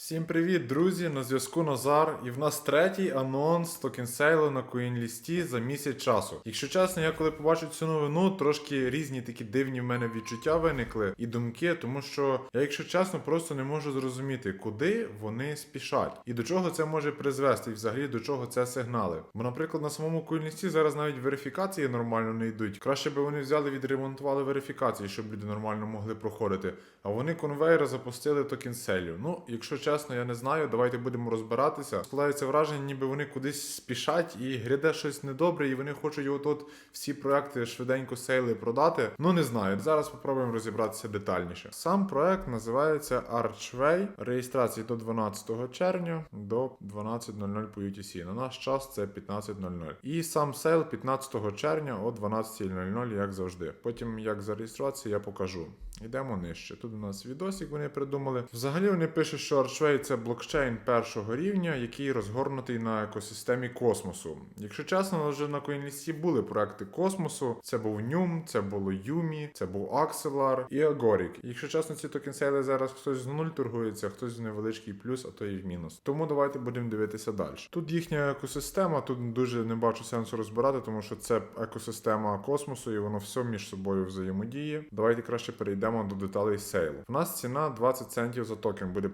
Всім привіт, друзі! На зв'язку Назар, і в нас третій анонс токенсейлу на CoinList за місяць часу. Якщо чесно, я коли побачив цю новину, трошки різні такі дивні в мене відчуття виникли і думки, тому що я, якщо чесно, просто не можу зрозуміти, куди вони спішать і до чого це може призвести, і взагалі до чого це сигнали. Бо, наприклад, на самому CoinList зараз навіть верифікації нормально не йдуть. Краще би вони взяли відремонтували верифікації, щоб люди нормально могли проходити. А вони конвейери запустили токенселю. Ну, якщо чесно, я не знаю. Давайте будемо розбиратися. Складається враження, ніби вони кудись спішать і гряде щось недобре, і вони хочуть от от всі проекти швиденько сейли продати. Ну не знаю. Зараз спробуємо розібратися детальніше. Сам проект називається Archway. Реєстрації до 12 червня до 12.00 по UTC. На наш час це 15.00. І сам сейл 15 червня о 12.00, як завжди. Потім, як зареєструватися, я покажу. Йдемо нижче. Тут у нас відосик вони придумали. Взагалі вони пишуть, що Archway це блокчейн першого рівня, який розгорнутий на екосистемі космосу. Якщо чесно, вже на CoinList були проекти космосу. Це був Нюм, це було Юмі, це був Axelar і Agoric. Якщо чесно, ці токенсейли зараз хтось з нуль торгується, хтось в невеличкий плюс, а то і в мінус. Тому давайте будемо дивитися далі. Тут їхня екосистема, тут дуже не бачу сенсу розбирати, тому що це екосистема космосу, і воно все між собою взаємодіє. Давайте краще перейдемо до деталей сейлу. В нас ціна 20 центів за токен буде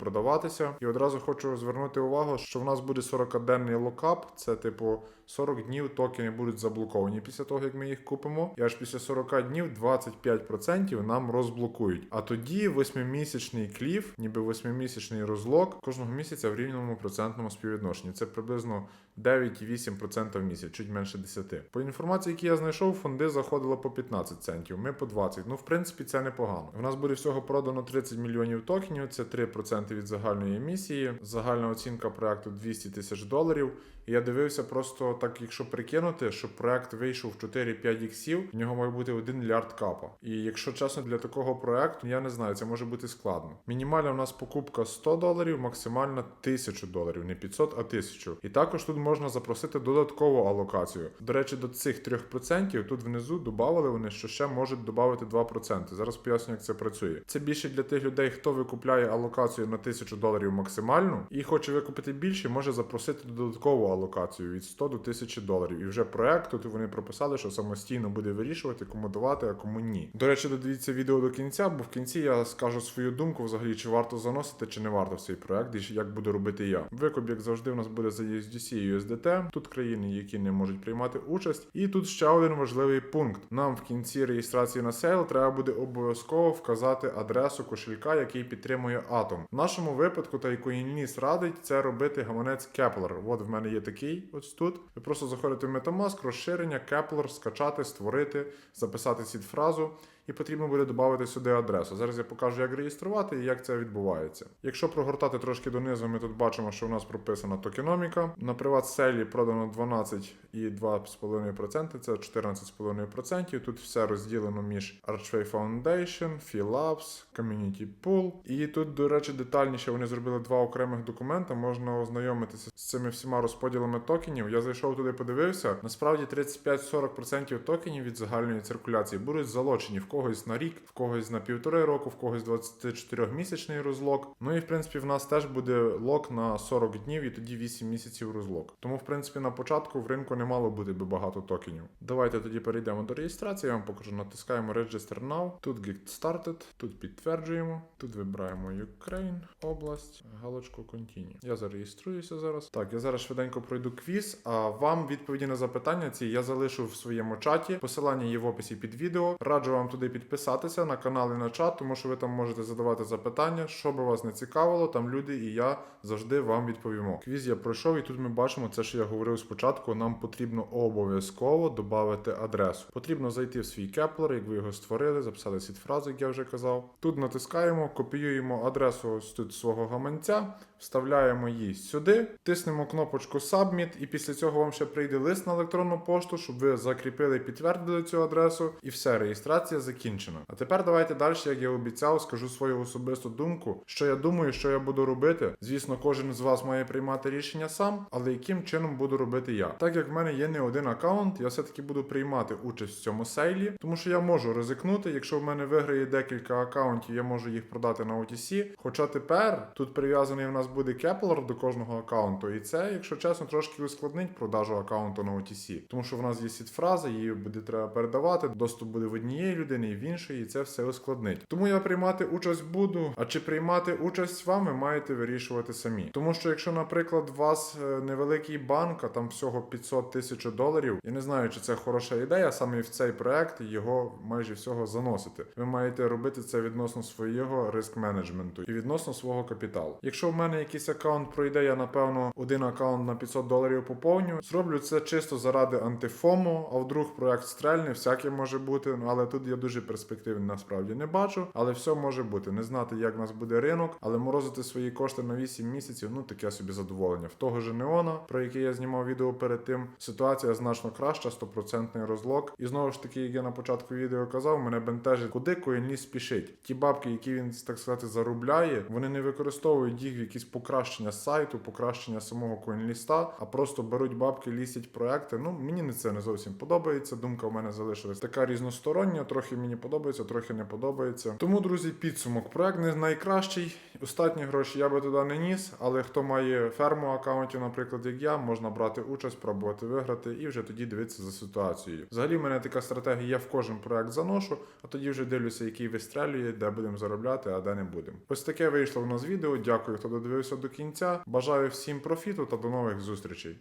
продаватися. І одразу хочу звернути увагу, що в нас буде 40-денний локап. Це типу 40 днів токени будуть заблоковані після того, як ми їх купимо. І аж після 40 днів 25% нам розблокують. А тоді 8-місячний кліф, ніби 8-місячний розлок кожного місяця в рівному процентному співвідношенні. Це приблизно 9,8% в місяць, чуть менше 10. По інформації, які я знайшов, фонди заходили по 15 центів. Ми по 20. Ну, в принципі, це непогано. У нас буде всього продано 30 мільйонів токенів, це 3% від загальної емісії. Загальна оцінка проекту 200 тисяч доларів. І я дивився просто так, якщо прикинути, що проект вийшов в 4-5 іксів, в нього має бути 1 мільярд капа. І якщо чесно, для такого проекту, я не знаю, це може бути складно. Мінімальна у нас покупка 100 доларів, максимальна 1000 доларів, не 500, а 1000. І також тут можна запросити додаткову алокацію. До речі, до цих 3% тут внизу додавали вони, що ще можуть додати 2%. Зараз поясню, як це працює. Це більше для тих людей, хто викупляє алокацію на 1000 доларів максимальну і хоче викупити більше, може запросити додаткову алокацію від 100 до 1000 доларів. І вже проект тут вони прописали, що самостійно буде вирішувати, кому давати, а кому ні. До речі, додивіться відео до кінця, бо в кінці я скажу свою думку взагалі, чи варто заносити, чи не варто в цей проект, і як буду робити я. Викуп, як завжди, у нас буде за USDC і USDT. Тут країни, які не можуть приймати участь. І тут ще один важливий пункт. Нам в кінці реєстрації на сейл треба буде обов'язково вказати адресу кошелька, який підтримує Atom. В нашому випадку та CoinList радить це робити гаманець Kepler. От в мене є такий ось тут. Ви просто заходите в Metamask, розширення, Kepler, скачати, створити, записати сід-фразу. І потрібно буде додати сюди адресу. Зараз я покажу, як реєструвати і як це відбувається. Якщо прогортати трошки донизу, ми тут бачимо, що у нас прописана токеноміка. На приват-селі продано 12,2,5%, це 14,5%. Тут все розділено між Archway Foundation, Philabs, Community Pool. І тут, до речі, детальніше вони зробили два окремих документи. Можна ознайомитися з цими всіма розподілами токенів. Я зайшов туди, подивився. Насправді 35-40% токенів від загальної циркуляції будуть залочені в когось на рік, в когось на півтори року, в когось 24-місячний розлок. Ну і в принципі в нас теж буде лок на 40 днів і тоді 8 місяців розлок. Тому, в принципі, на початку в ринку не мало бути би багато токенів. Давайте тоді перейдемо до реєстрації. Я вам покажу. Натискаємо Register Now. Тут Get Started, тут підтверджуємо, тут вибираємо Ukraine, область, галочку Continue. Я зареєструюся зараз. Так, я зараз швиденько пройду квіз. А вам відповіді на запитання ці я залишу в своєму чаті. Посилання є в описі під відео. Раджу вам туди підписатися на канал і на чат, тому що ви там можете задавати запитання, що би вас не цікавило. Там люди і я завжди вам відповімо. Квіз я пройшов, і тут ми бачимо це, що я говорив спочатку. Нам потрібно обов'язково додати адресу. Потрібно зайти в свій кеплер, як ви його створили, записали сід фразу, як я вже казав. Тут натискаємо, копіюємо адресу ось тут свого гаманця, вставляємо її сюди, тиснемо кнопочку Submit, і після цього вам ще прийде лист на електронну пошту, щоб ви закріпили і підтвердили цю адресу, і все, реєстрація закінчена. А тепер давайте далі, як я обіцяв, скажу свою особисту думку, що я думаю, що я буду робити. Звісно, кожен з вас має приймати рішення сам, але яким чином буду робити я. Так як в мене є не один аккаунт, я все-таки буду приймати участь в цьому сейлі, тому що я можу ризикнути. Якщо в мене виграє декілька аккаунтів, я можу їх продати на OTC. Хоча тепер тут прив'язаний у нас буде кеплер до кожного аккаунту, і це, якщо чесно, трошки ускладнить продажу аккаунту на OTC. Тому що в нас є сітфраза, її буде треба передавати. Доступ буде в однієї людини і в іншої, і це все ускладнить. Тому я приймати участь буду. А чи приймати участь вам, ви маєте вирішувати самі. Тому що якщо, наприклад, у вас е, невеликий банк, а там всього 500 тисяч доларів, я не знаю, чи це хороша ідея саме в цей проект його майже всього заносити. Ви маєте робити це відносно свого риск менеджменту і відносно свого капіталу. Якщо в мене якийсь аккаунт пройде, я напевно один аккаунт на 500 доларів поповню. Зроблю це чисто заради антифому, а вдруг проект стрельне, всяке може бути. Ну але тут я дуже перспективний насправді не бачу. Але все може бути. Не знати, як в нас буде ринок, але морозити свої кошти на 8 місяців, ну таке собі задоволення. В того ж Неона, про який я знімав відео перед тим, ситуація значно краща, 100% розлог. І знову ж таки, як я на початку відео казав, мене бентежить, куди CoinList спішить. Ті бабки, які він так сказати заробляє, вони не використовують їх в якісь покращення сайту, покращення самого CoinList, а просто беруть бабки, лісять проекти. Ну мені не це не зовсім подобається. Думка в мене залишилась така різностороння, трохи мені подобається, трохи не подобається. Тому, друзі, підсумок. Проект не найкращий. Остатні гроші я би туди не ніс, але хто має ферму аккаунтів, наприклад, як я, можна брати участь, пробувати виграти і вже тоді дивитися за ситуацією. Взагалі, в мене така стратегія, я в кожен проект заношу, а тоді вже дивлюся, який вистрелює, де будемо заробляти, а де не будемо. Ось таке вийшло в нас відео. Дякую, хто додивився до кінця. Бажаю всім профіту та до нових зустрічей.